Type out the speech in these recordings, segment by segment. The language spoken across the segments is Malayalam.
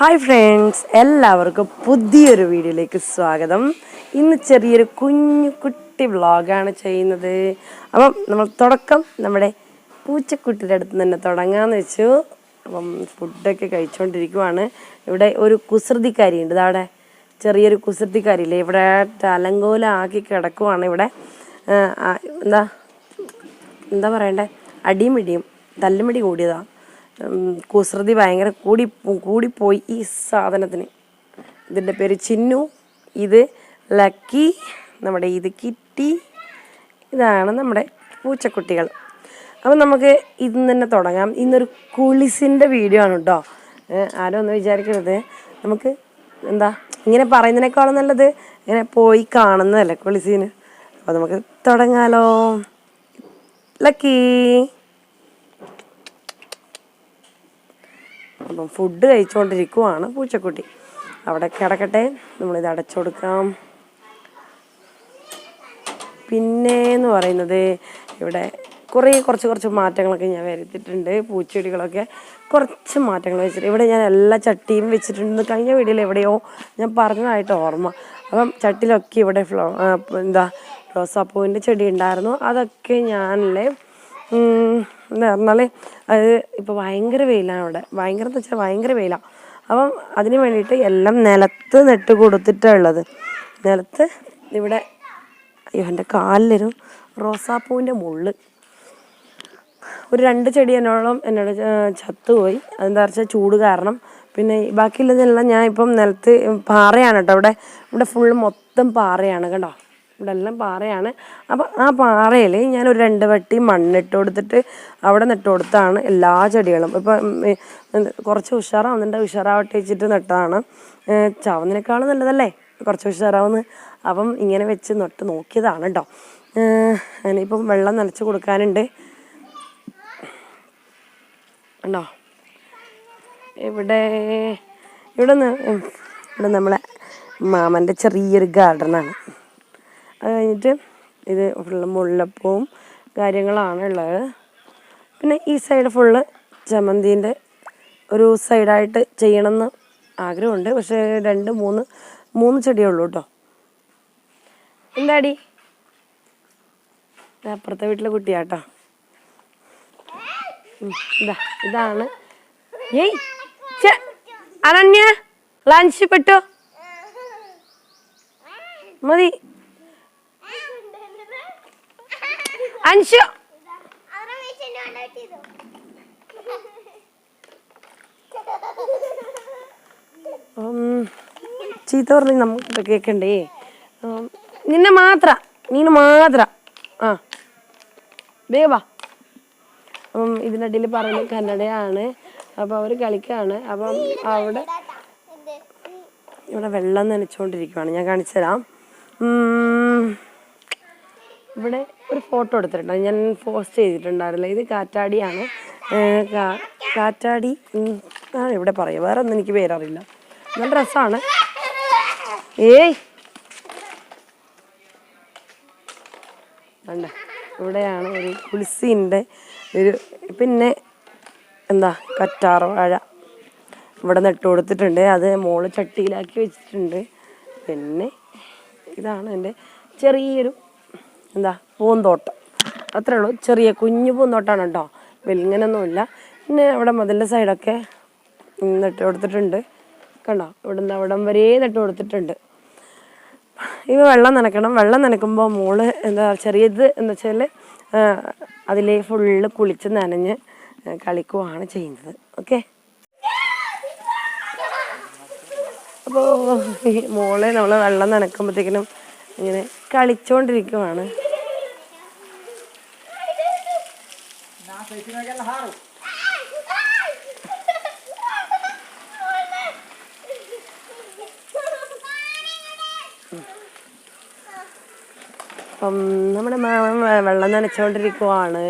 ഹായ് ഫ്രണ്ട്സ് എല്ലാവർക്കും പുതിയൊരു വീഡിയോയിലേക്ക് സ്വാഗതം. ഇന്ന് ചെറിയൊരു കുഞ്ഞു കുട്ടി വ്ളോഗാണ് ചെയ്യുന്നത്. അപ്പം നമ്മൾ തുടക്കം നമ്മുടെ പൂച്ചക്കുട്ടിയുടെ അടുത്ത് തന്നെ തുടങ്ങാന്ന് വെച്ചു. അപ്പം ഫുഡൊക്കെ കഴിച്ചുകൊണ്ടിരിക്കുവാണ് ഇവിടെ ഒരു കുസൃതിക്കാരി കുസൃതിക്കാരിയുണ്ട് ഇതവിടെ ചെറിയൊരു കുസൃതിക്കാരിയില്ലേ? ഇവിടെ അലങ്കോലാക്കി കിടക്കുവാണ് ഇവിടെ. എന്താ എന്താ പറയണ്ടേ? അടിയും പിടിയും തല്ലുമിടി കൂടിയതാ. ഉം, കുസൃതി ഭയങ്കര കൂടി കൂടിപ്പോയി ഈ സാധനത്തിന്. ഇതിന്റെ പേര് ചിന്നു. ഇത് ലക്കി. നമ്മുടെ ഇത് കിറ്റി. ഇതാണ് നമ്മുടെ പൂച്ചക്കുട്ടികൾ. അപ്പം നമുക്ക് ഇന്ന് തന്നെ തുടങ്ങാം. ഇന്നൊരു കുളിസിന്റെ വീഡിയോ ആണ് കേട്ടോ ആരും ഒന്ന് വിചാരിക്കരുത്. നമുക്ക് എന്താ ഇങ്ങനെ പറയുന്നതിനേക്കാളും നല്ലത് ഇങ്ങനെ പോയി കാണുന്നതല്ലേ കുളിസീന്. അപ്പോൾ നമുക്ക് തുടങ്ങാലോ. ലക്കി. അപ്പം ഫുഡ് കഴിച്ചുകൊണ്ടിരിക്കുവാണ് പൂച്ചക്കുട്ടി. അവിടെ കിടക്കട്ടെ നമ്മളിത് അടച്ചു കൊടുക്കാം പിന്നെ എന്ന് പറയുന്നത് ഇവിടെ കുറേ കുറച്ച് കുറച്ച് മാറ്റങ്ങളൊക്കെ ഞാൻ വരുത്തിയിട്ടുണ്ട്. പൂച്ചെടികളൊക്കെ കുറച്ച് മാറ്റങ്ങൾ വെച്ചിട്ടുണ്ട് ഇവിടെ ഞാൻ എല്ലാ ചട്ടിയും വെച്ചിട്ടുണ്ട്. കഴിഞ്ഞ വീഡിയോയിൽ എവിടെയോ ഞാൻ പറഞ്ഞതായിട്ട് ഓർമ്മ. അപ്പം ചട്ടിലൊക്കെ ഇവിടെ ഫ്ലോ എന്താ റോസാപ്പൂവിന്റെ ചെടി ഉണ്ടായിരുന്നു. അതൊക്കെ ഞാനല്ലേ ഉം, എന്താ പറഞ്ഞാൽ അത് ഇപ്പോൾ ഭയങ്കര വെയിലാണ് ഇവിടെ ഭയങ്കര എന്ന് വെച്ചാൽ ഭയങ്കര വെയിലാണ് അപ്പം അതിന് വേണ്ടിയിട്ട് എല്ലാം നിലത്ത് നെട്ട് കൊടുത്തിട്ടാണ് ഉള്ളത്. നിലത്ത് ഇവിടെ അയ്യോ എന്റെ കാലിലൊരു റോസാപ്പൂവിന്റെ മുള്ള്. ഒരു രണ്ട് ചെടി എന്നോളം എന്നോട് ചത്തുപോയി. അതെന്താ വെച്ചാൽ ചൂട് കാരണം. പിന്നെ ബാക്കിയുള്ളതെല്ലാം ഞാൻ ഇപ്പം നിലത്ത് പാറയാണ് കേട്ടോ. ഇവിടെ ഇവിടെ ഫുള്ള് മൊത്തം പാറയാണ് കേട്ടോ ഇവിടെ എല്ലാം പാറയാണ്. അപ്പം ആ പാറയിൽ ഞാൻ ഒരു രണ്ട് വട്ടി മണ്ണിട്ട് കൊടുത്തിട്ട് അവിടെ നട്ട് കൊടുത്താണ് എല്ലാ ചെടികളും. ഇപ്പം കുറച്ച് ഉഷാറാവുന്നുണ്ട്. ഉഷാറാവട്ടെ വെച്ചിട്ട് നട്ടതാണ്. ചാവുന്നതിനേക്കാളും നല്ലതല്ലേ? കുറച്ച് ഉഷാറാവുന്ന. അപ്പം ഇങ്ങനെ വെച്ച് നട്ട് നോക്കിയതാണ് കേട്ടോ ഇനിയിപ്പം വെള്ളം നനച്ച് കൊടുക്കാനുണ്ട്. ഉണ്ടോ? ഇവിടെ ഇവിടെ ഇവിടെ നമ്മളെ മാമന്റെ ചെറിയൊരു ഗാർഡനാണ്. അത് കഴിഞ്ഞിട്ട് ഇത് ഫുള്ള് മുല്ലപ്പൂവും കാര്യങ്ങളാണ് ഉള്ളത്. പിന്നെ ഈ സൈഡ് ഫുള്ള് ചമ്മന്തിന്റെ ഒരു സൈഡായിട്ട് ചെയ്യണമെന്ന് ആഗ്രഹമുണ്ട്. പക്ഷേ രണ്ട് മൂന്ന് മൂന്ന് ചെടിയേ ഉള്ളൂ കേട്ടോ. എന്താടി? അപ്പുറത്തെ വീട്ടിലെ കുട്ടിയാട്ടോ. ഇതാ ഇതാണ്. ഏയ് അനന്യ ലഞ്ച് പെട്ടോ. മതി. അൻഷു. ചീത്ത പറഞ്ഞ് നമുക്ക് കേൾക്കണ്ടേ കേക്കണ്ടേ? നിന്നെ മാത്ര നീന് മാത്ര. ആ. വേവാ ഇതിനിടയിൽ പറയുന്നത് കന്നഡയാണ്. അപ്പം അവർ കളിക്കാണ്. അപ്പം അവിടെ ഇവിടെ വെള്ളം നനച്ചുകൊണ്ടിരിക്കുവാണ് ഞാൻ കാണിച്ചു തരാം. ഉം, ഇവിടെ ഒരു ഫോട്ടോ എടുത്തിട്ടുണ്ട്. ഞാൻ പോസ്റ്റ് ചെയ്തിട്ടുണ്ടായിരുന്നില്ല. ഇത് കാറ്റാടിയാണ്. കാറ്റാടി ആണ് ഇവിടെ പറയാം? വേറെ ഒന്നും എനിക്ക് പേരറിയില്ല. നല്ല രസമാണ് ഏയ്! ഉണ്ട് ഇവിടെയാണ് ഒരു പുളിസീന്റെ ഒരു പിന്നെ എന്താ കറ്റാർ വാഴ ഇവിടെ നട്ട് കൊടുത്തിട്ടുണ്ട്. അത് മോൾ ചട്ടിയിലാക്കി വെച്ചിട്ടുണ്ട്. പിന്നെ ഇതാണ് എന്റെ ചെറിയൊരു എന്താ പൂന്തോട്ടം. അത്രേ ഉള്ളൂ. ചെറിയ കുഞ്ഞു പൂന്തോട്ടമാണ് കേട്ടോ. വെലിങ്ങനൊന്നുമില്ല പിന്നെ അവിടെ മതിലിന്റെ സൈഡൊക്കെ നട്ട് കൊടുത്തിട്ടുണ്ട്. കണ്ടോ? ഇവിടുന്ന് അവിടം വരെ നട്ട് കൊടുത്തിട്ടുണ്ട്. ഇവ വെള്ളം നനക്കണം. വെള്ളം നനക്കുമ്പോൾ മോൾ എന്താ ചെറിയത് എന്ന് വെച്ചാൽ അതിലെ ഫുള്ള് കുളിച്ച് നനഞ്ഞ് കളിക്കുവാണ് ചെയ്യുന്നത്. ഓക്കെ? അപ്പോൾ മോളെ നമ്മൾ വെള്ളം നനക്കുമ്പോഴത്തേക്കിനും ഇങ്ങനെ കളിച്ചുകൊണ്ടിരിക്കുവാണ് അപ്പം നമ്മുടെ മാമൻ വെ- വെള്ളം നനച്ചുകൊണ്ടിരിക്കുവാണ്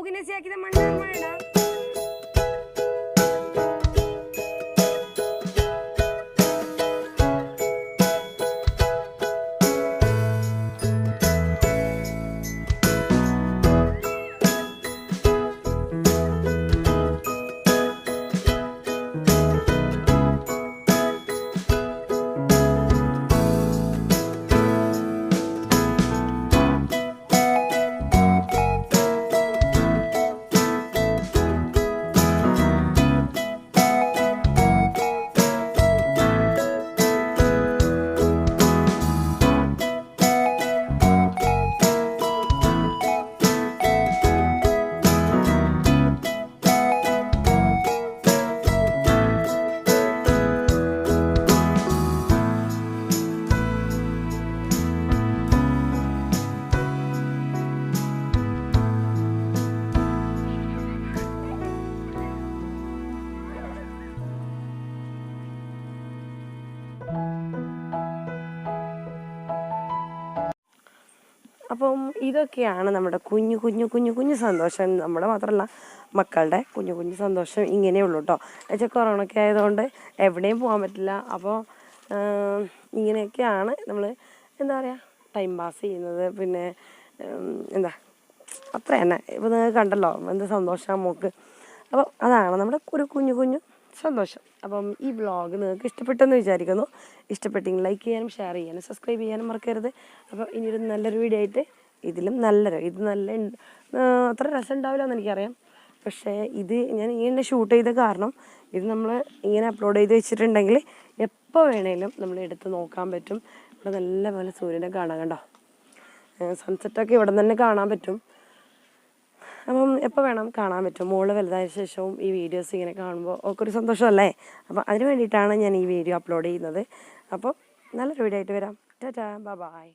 ಮೂಗಿನ ಸಿಕ್ಕಿದ ಮಣ್ಣ ಮಣ್ಣ അപ്പം ഇതൊക്കെയാണ് നമ്മുടെ കുഞ്ഞു കുഞ്ഞു കുഞ്ഞു കുഞ്ഞു സന്തോഷം. നമ്മുടെ മാത്രമല്ല മക്കളുടെ കുഞ്ഞു കുഞ്ഞു സന്തോഷം ഇങ്ങനെയുള്ളൂ കേട്ടോ എന്നുവെച്ചാൽ ഒക്കെ ആയതുകൊണ്ട് എവിടെയും പോകാൻ പറ്റില്ല. അപ്പോൾ ഇങ്ങനെയൊക്കെയാണ് നമ്മൾ എന്താ പറയുക ടൈം പാസ് ചെയ്യുന്നത്. പിന്നെ എന്താ അത്ര തന്നെ ഇപ്പോൾ നിങ്ങൾ കണ്ടല്ലോ എന്ത് സന്തോഷം മോക്ക്. അപ്പോൾ അതാണ് നമ്മുടെ ഒരു കുഞ്ഞു കുഞ്ഞു സന്തോഷം. അപ്പം ഈ വ്ളോഗ് നിങ്ങൾക്ക് ഇഷ്ടപ്പെട്ടെന്ന് വിചാരിക്കുന്നു. ഇഷ്ടപ്പെട്ടെങ്കിൽ ലൈക്ക് ചെയ്യാനും ഷെയർ ചെയ്യാനും സബ്സ്ക്രൈബ് ചെയ്യാനും മറക്കരുത്. അപ്പോൾ ഇനിയൊരു നല്ലൊരു വീഡിയോ ആയിട്ട് ഇതിലും നല്ലൊരു ഇത് നല്ല അത്ര രസം ഉണ്ടാവില്ല എന്ന് എനിക്കറിയാം. പക്ഷേ ഇത് ഞാൻ ഇങ്ങനെ ഷൂട്ട് ചെയ്ത കാരണം ഇത് നമ്മൾ ഇങ്ങനെ അപ്ലോഡ് ചെയ്ത് വെച്ചിട്ടുണ്ടെങ്കിൽ എപ്പോൾ വേണേലും നമ്മൾ എടുത്ത് നോക്കാൻ പറ്റും. ഇവിടെ നല്ല പോലെ സൂര്യനെ കാണാം കണ്ടോ? സൺസെറ്റൊക്കെ ഇവിടെ തന്നെ കാണാൻ പറ്റും. അപ്പം എപ്പോൾ വേണം കാണാൻ പറ്റും? മോൾ വലുതായ ശേഷവും ഈ വീഡിയോസ് ഇങ്ങനെ കാണുമ്പോൾ ഒക്കെ ഒരു സന്തോഷമല്ലേ? അപ്പം അതിന് വേണ്ടിയിട്ടാണ് ഞാൻ ഈ വീഡിയോ അപ്ലോഡ് ചെയ്യുന്നത്. അപ്പോൾ നല്ലൊരു വീഡിയോ ആയിട്ട് വരാം. Tata bye.